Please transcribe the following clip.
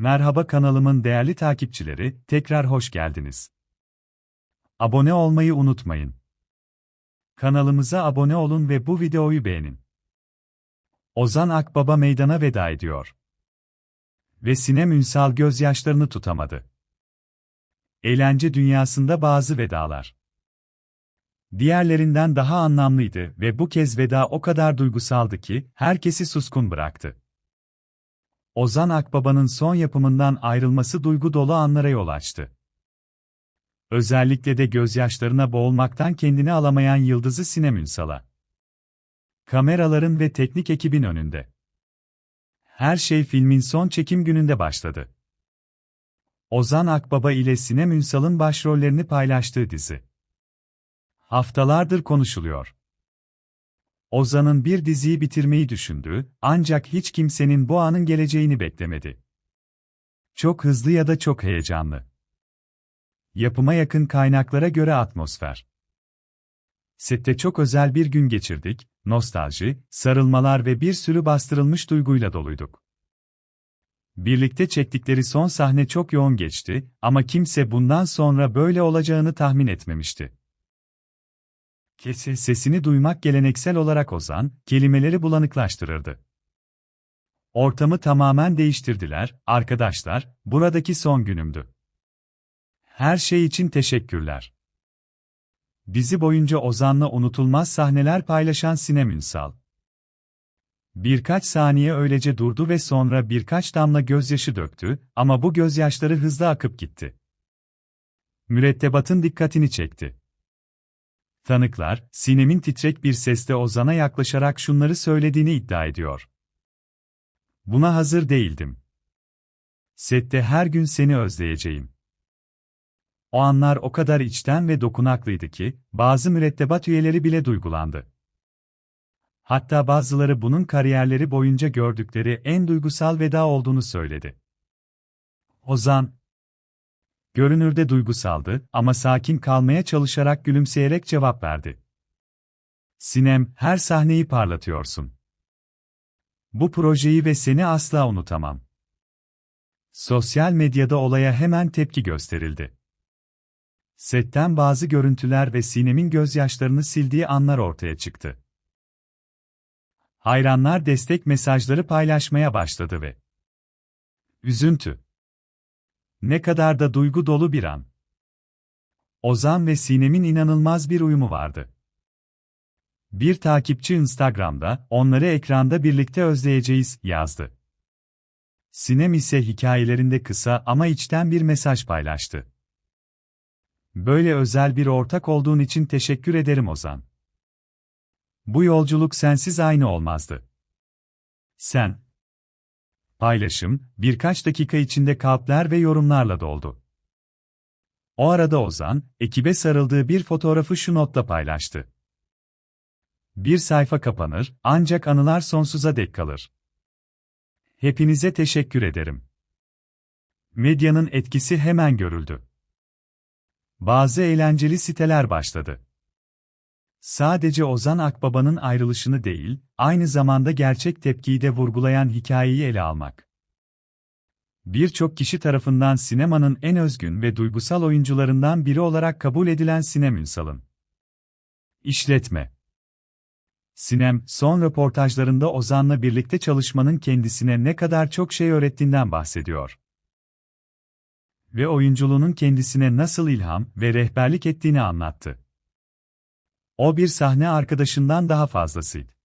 Merhaba kanalımın değerli takipçileri, tekrar hoş geldiniz. Abone olmayı unutmayın. Kanalımıza abone olun ve bu videoyu beğenin. Ozan Akbaba meydana veda ediyor. Ve Sinem Ünsal gözyaşlarını tutamadı. Eğlence dünyasında bazı vedalar. Diğerlerinden daha anlamlıydı ve bu kez veda o kadar duygusaldı ki herkesi suskun bıraktı. Ozan Akbaba'nın son yapımından ayrılması duygu dolu anlara yol açtı. Özellikle de gözyaşlarına boğulmaktan kendini alamayan yıldızı Sinem Ünsal'a. Kameraların ve teknik ekibin önünde. Her şey filmin son çekim gününde başladı. Ozan Akbaba ile Sinem Ünsal'ın başrollerini paylaştığı dizi. Haftalardır konuşuluyor. Ozan'ın bir diziyi bitirmeyi düşündüğü, ancak hiç kimsenin bu anın geleceğini beklemedi. Çok hızlı ya da çok heyecanlı. Yapıma yakın kaynaklara göre atmosfer. Sette çok özel bir gün geçirdik, nostalji, sarılmalar ve bir sürü bastırılmış duyguyla doluyduk. Birlikte çektikleri son sahne çok yoğun geçti ama kimse bundan sonra böyle olacağını tahmin etmemişti. Kesi sesini duymak geleneksel olarak Ozan, kelimeleri bulanıklaştırırdı. Ortamı tamamen değiştirdiler, arkadaşlar, buradaki son günümdü. Her şey için teşekkürler. Dizi boyunca Ozan'la unutulmaz sahneler paylaşan Sinem Ünsal. Birkaç saniye öylece durdu ve sonra birkaç damla gözyaşı döktü ama bu gözyaşları hızlı akıp gitti. Mürettebatın dikkatini çekti. Tanıklar, Sinem'in titrek bir sesle Ozan'a yaklaşarak şunları söylediğini iddia ediyor. Buna hazır değildim. Sette her gün seni özleyeceğim. O anlar o kadar içten ve dokunaklıydı ki, bazı mürettebat üyeleri bile duygulandı. Hatta bazıları bunun kariyerleri boyunca gördükleri en duygusal veda olduğunu söyledi. Ozan, Görünürde duygusaldı ama sakin kalmaya çalışarak gülümseyerek cevap verdi. Sinem, her sahneyi parlatıyorsun. Bu projeyi ve seni asla unutamam. Sosyal medyada olaya hemen tepki gösterildi. Setten bazı görüntüler ve Sinem'in gözyaşlarını sildiği anlar ortaya çıktı. Hayranlar destek mesajları paylaşmaya başladı ve üzüntü ne kadar da duygu dolu bir an. Ozan ve Sinem'in inanılmaz bir uyumu vardı. Bir takipçi Instagram'da, onları ekranda birlikte özleyeceğiz, yazdı. Sinem ise hikayelerinde kısa ama içten bir mesaj paylaştı. Böyle özel bir ortak olduğun için teşekkür ederim Ozan. Bu yolculuk sensiz aynı olmazdı. Sen, Paylaşım, birkaç dakika içinde kalpler ve yorumlarla doldu. O arada Ozan, ekibe sarıldığı bir fotoğrafı şu notla paylaştı. Bir sayfa kapanır, ancak anılar sonsuza dek kalır. Hepinize teşekkür ederim. Medyanın etkisi hemen görüldü. Bazı eğlenceli siteler başladı. Sadece Ozan Akbaba'nın ayrılışını değil, aynı zamanda gerçek tepkiyi de vurgulayan hikayeyi ele almak. Birçok kişi tarafından sinemanın en özgün ve duygusal oyuncularından biri olarak kabul edilen Sinem Ünsal'ın İşletme Sinem, son röportajlarında Ozan'la birlikte çalışmanın kendisine ne kadar çok şey öğrettiğinden bahsediyor. Ve oyunculuğunun kendisine nasıl ilham ve rehberlik ettiğini anlattı. O bir sahne arkadaşından daha fazlasıydı.